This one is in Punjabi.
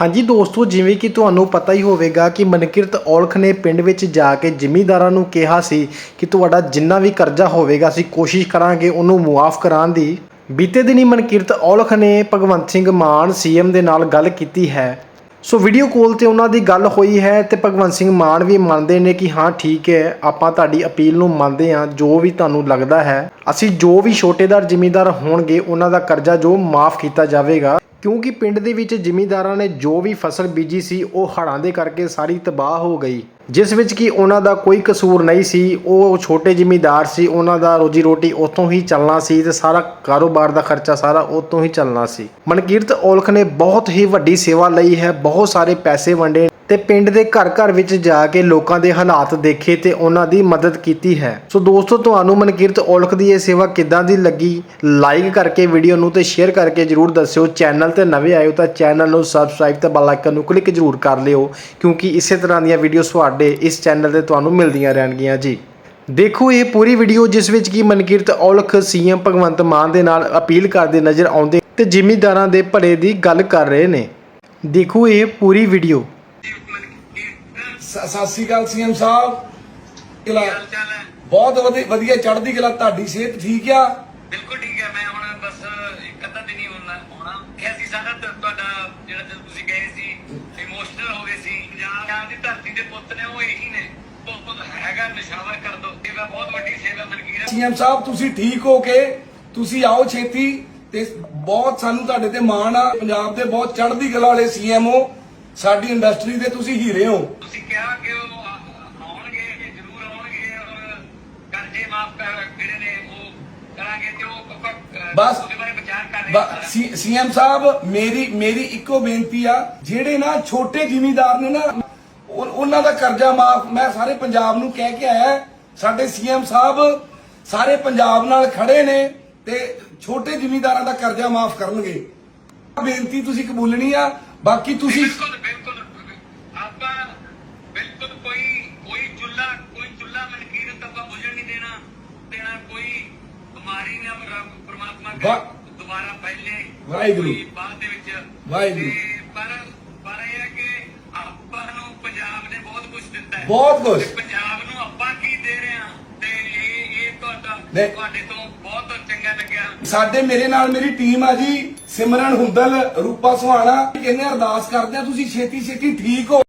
ਹਾਂਜੀ ਦੋਸਤੋ, ਜਿਵੇਂ ਕਿ ਤੁਹਾਨੂੰ ਪਤਾ ਹੀ ਹੋਵੇਗਾ ਕਿ ਮਨਕਿਰਤ ਔਲਖ ਨੇ ਪਿੰਡ ਵਿੱਚ ਜਾ ਕੇ ਜ਼ਿਮੀਂਦਾਰਾਂ ਨੂੰ ਕਿਹਾ ਸੀ ਕਿ ਤੁਹਾਡਾ ਜਿੰਨਾ ਵੀ ਕਰਜ਼ਾ ਹੋਵੇਗਾ, ਅਸੀਂ ਕੋਸ਼ਿਸ਼ ਕਰਾਂਗੇ ਉਹਨੂੰ ਮੁਆਫ ਕਰਾਉਣ ਦੀ। ਬੀਤੇ ਦਿਨੀ ਮਨਕਿਰਤ ਔਲਖ ਨੇ ਭਗਵੰਤ ਸਿੰਘ ਮਾਨ ਸੀਐਮ ਦੇ ਨਾਲ ਗੱਲ ਕੀਤੀ ਹੈ। ਸੋ ਵੀਡੀਓ ਕਾਲ ਤੇ ਉਹਨਾਂ ਦੀ ਗੱਲ ਹੋਈ ਹੈ ਤੇ ਭਗਵੰਤ ਸਿੰਘ ਮਾਨ ਵੀ ਮੰਨਦੇ ਨੇ ਕਿ ਹਾਂ, ਠੀਕ ਹੈ, ਆਪਾਂ ਤੁਹਾਡੀ ਅਪੀਲ ਨੂੰ ਮੰਨਦੇ ਹਾਂ, ਜੋ ਵੀ ਤੁਹਾਨੂੰ ਲੱਗਦਾ ਹੈ। ਅਸੀਂ ਜੋ ਵੀ ਛੋਟੇਦਾਰ ਜ਼ਿਮੀਂਦਾਰ ਹੋਣਗੇ, ਉਹਨਾਂ ਦਾ ਕਰਜ਼ਾ ਜੋ ਮਾਫ ਕੀਤਾ ਜਾਵੇਗਾ ਕਿਉਂਕਿ ਪਿੰਡ ਦੇ ਵਿੱਚ ਜ਼ਿਮੀਂਦਾਰਾਂ ਨੇ ਜੋ ਵੀ ਫਸਲ ਬੀਜੀ ਸੀ, ਉਹ ਹੜ੍ਹਾਂ ਦੇ ਕਰਕੇ ਸਾਰੀ ਤਬਾਹ ਹੋ ਗਈ। ਜਿਸ ਵਿੱਚ ਕਿ ਉਹਨਾਂ ਦਾ ਕੋਈ ਕਸੂਰ ਨਹੀਂ ਸੀ, ਉਹ ਛੋਟੇ ਜ਼ਿਮੀਂਦਾਰ ਸੀ, ਉਹਨਾਂ ਦਾ ਰੋਜੀ ਰੋਟੀ ਉੱਥੋਂ ਹੀ ਚੱਲਣਾ ਸੀ ਤੇ ਸਾਰਾ ਕਾਰੋਬਾਰ ਦਾ ਖਰਚਾ ਸਾਰਾ ਉੱਥੋਂ ਹੀ ਚੱਲਣਾ ਸੀ। ਮਨਕੀਰਤ ਔਲਖ ਨੇ ਬਹੁਤ ਹੀ ਵੱਡੀ ਸੇਵਾ ਲਈ ਹੈ, ਬਹੁਤ ਸਾਰੇ ਪੈਸੇ ਵੰਡੇ ਤੇ ਪਿੰਡ ਦੇ ਘਰ ਘਰ ਵਿੱਚ ਜਾ ਕੇ ਲੋਕਾਂ ਦੇ ਹਾਲਾਤ ਦੇਖੇ ਤੇ ਉਹਨਾਂ ਦੀ ਮਦਦ ਕੀਤੀ ਹੈ। ਸੋ ਦੋਸਤੋ, ਤੁਹਾਨੂੰ ਮਨਕੀਰਤ ਔਲਖ ਦੀ ਇਹ ਸੇਵਾ ਕਿੱਦਾਂ ਦੀ ਲੱਗੀ? ਲਾਈਕ ਕਰਕੇ ਵੀਡੀਓ ਨੂੰ ਤੇ ਸ਼ੇਅਰ ਕਰਕੇ ਜਰੂਰ ਦੱਸਿਓ। ਚੈਨਲ ਤੇ ਨਵੇਂ ਆਏ ਤਾਂ ਚੈਨਲ ਨੂੰ ਸਬਸਕ੍ਰਾਈਬ ਤੇ ਬੈਲ ਆਈਕਨ ਨੂੰ ਕਲਿੱਕ ਜਰੂਰ ਕਰ ਲਿਓ, ਕਿਉਂਕਿ ਇਸੇ ਤਰ੍ਹਾਂ ਦੀਆਂ ਵੀਡੀਓਜ਼ ਤੁਹਾਡੇ ਇਸ ਚੈਨਲ ਤੇ ਤੁਹਾਨੂੰ ਮਿਲਦੀਆਂ ਰਹਿਣਗੀਆਂ ਜੀ। ਦੇਖੋ ਇਹ ਪੂਰੀ ਵੀਡੀਓ ਜਿਸ ਵਿੱਚ ਕੀ ਮਨਕੀਰਤ ਔਲਖ ਸੀਐਮ ਭਗਵੰਤ ਮਾਨ ਦੇ ਨਾਲ ਅਪੀਲ ਕਰਦੇ ਨਜ਼ਰ ਆਉਂਦੇ ਤੇ ਜ਼ਿਮੀਦਾਰਾਂ ਦੇ ਭਲੇ ਦੀ ਗੱਲ ਕਰ ਰਹੇ ਨੇ। ਦੇਖੋ ਇਹ ਪੂਰੀ ਵੀਡੀਓ ਸਤਿ ਸ਼੍ਰੀ ਅਕਾਲ ਸੀਐਮ ਸਾਹਿਬ। ਕਿਲਾ ਬਹੁਤ ਵਧੀ- ਵਧੀਆ ਚੜ੍ਹਦੀ ਕਲਾ ਤੁਹਾਡੀ ਸਿਹਤ ਠੀਕ ਆ? ਬਿਲਕੁਲ ਠੀਕ ਹੈ ਮੈਂ ਹੁਣ ਬਸ ਇੱਕ ਅੱਧਾ ਦਿਨ ਹੀ ਹੋਣਾ ਹੋਣਾ ਕਿਹਾ ਸੀ ਸਾਡਾ ਤਾਂ ਤੁਹਾਡਾ ਜਿਹੜਾ ਤੁਸੀਂ ਗਏ ਸੀ ਇਮੋਸ਼ਨਲ ਹੋ ਗਏ ਸੀ ਪੰਜਾਬ ਦੀ ਧਰਤੀ ਦੇ ਪੁੱਤ ਨੇ ਉਹ ਇਹੀ ਨੇ। ਬਹੁਤ ਹੈਗਾ ਨਿਸ਼ਾਵਰ ਕਰ ਦੋ। ਇਹ ਮੈਂ ਬਹੁਤ ਵੱਡੀ ਸੇਵਾ ਮਨਕੀਰ ਸੀਐਮ ਸਾਹਿਬ ਤੁਸੀਂ ਠੀਕ ਹੋ ਕੇ ਤੁਸੀਂ ਆਓ ਛੇਤੀ ਤੇ ਬਹੁਤ ਸਾਨੂੰ ਤੁਹਾਡੇ ਤੇ ਮਾਣ ਆ। ਪੰਜਾਬ ਦੇ ਬਹੁਤ ਚੜ੍ਹਦੀ ਕਲਾ ਵਾਲੇ ਸੀਐਮ ਹੋ। ਸਾਡੀ ਇੰਡਸਟਰੀ ਦੇ ਤੁਸੀਂ ਹੀਰੇ ਹੋ। ਤੁਸੀਂ ਕਿਹਾ ਕਿ ਉਹ ਆਉਣਗੇ ਜ਼ਰੂਰ ਆਉਣਗੇ ਔਰ ਕਰਜ਼ੇ ਮਾਫ ਕਰ ਜਿਹੜੇ ਨੇ ਉਹ ਕਰਾਂਗੇ ਤੇ ਉਹ ਬਸ-। ਸੀਐਮ ਸਾਹਿਬ ਮੇਰੀ ਮੇਰੀ ਇੱਕੋ ਬੇਨਤੀ ਆ ਜਿਹੜੇ ਨਾ ਛੋਟੇ ਜ਼ਿਮੀਂਦਾਰ ਨੇ ਨਾ ਉਹ- ਉਹਨਾਂ ਦਾ ਕਰਜ਼ਾ ਮਾਫ ਮੈਂ ਸਾਰੇ ਪੰਜਾਬ ਨੂੰ ਕਹਿ ਕੇ ਆਇਆ ਸਾਡੇ ਸੀਐਮ ਸਾਹਿਬ ਸਾਰੇ ਪੰਜਾਬ ਨਾਲ ਖੜੇ ਨੇ ਤੇ ਛੋਟੇ ਜ਼ਿਮੀਂਦਾਰਾਂ ਦਾ ਕਰਜ਼ਾ ਮਾਫ ਕਰਨਗੇ। ਬੇਨਤੀ ਤੁਸੀਂ ਕਬੂਲਣੀ ਆ ਬਾਕੀ ਤੁਸੀਂ ਦੇਣਾ ਕੋਈ ਬਿਮਾਰੀ ਨਾ ਪ੍ਰਮਾਤਮਾ ਕਰੇ। ਦੁਬਾਰਾ ਪਹਿਲੇ ਵਾਹਿਗੁਰੂ। ਬਾਅਦ ਦੇ ਵਿੱਚ ਵਾਹਿਗੁਰੂ। ਪਰ ਪਰ ਇਹ ਹੈ ਕਿ ਆਪਾਂ ਨੂੰ ਪੰਜਾਬ ਨੇ ਬਹੁਤ ਕੁਝ ਦਿੱਤਾ ਹੈ ਬਹੁਤ। ਤੇ ਪੰਜਾਬ ਨੂੰ ਆਪਾਂ ਕੀ ਦੇ ਰਹੇ ਹਾਂ ਤੇ ਇਹ ਇਹ ਤੁਹਾਡਾ। ਤੁਹਾਡੇ ਤੋਂ ਬਹੁਤ ਚੰਗਾ ਲੱਗਿਆ ਸਾਡੇ ਮੇਰੇ ਨਾਲ ਮੇਰੀ ਟੀਮ ਆ ਜੀ ਸਿਮਰਨ ਹੁੰਦਲ ਰੂਪਾ ਸੁਹਾਣਾ ਕਹਿੰਦੇ ਅਰਦਾਸ ਕਰਦੇ ਆ ਤੁਸੀਂ ਛੇਤੀ ਛੇਤੀ ਠੀਕ ਹੋ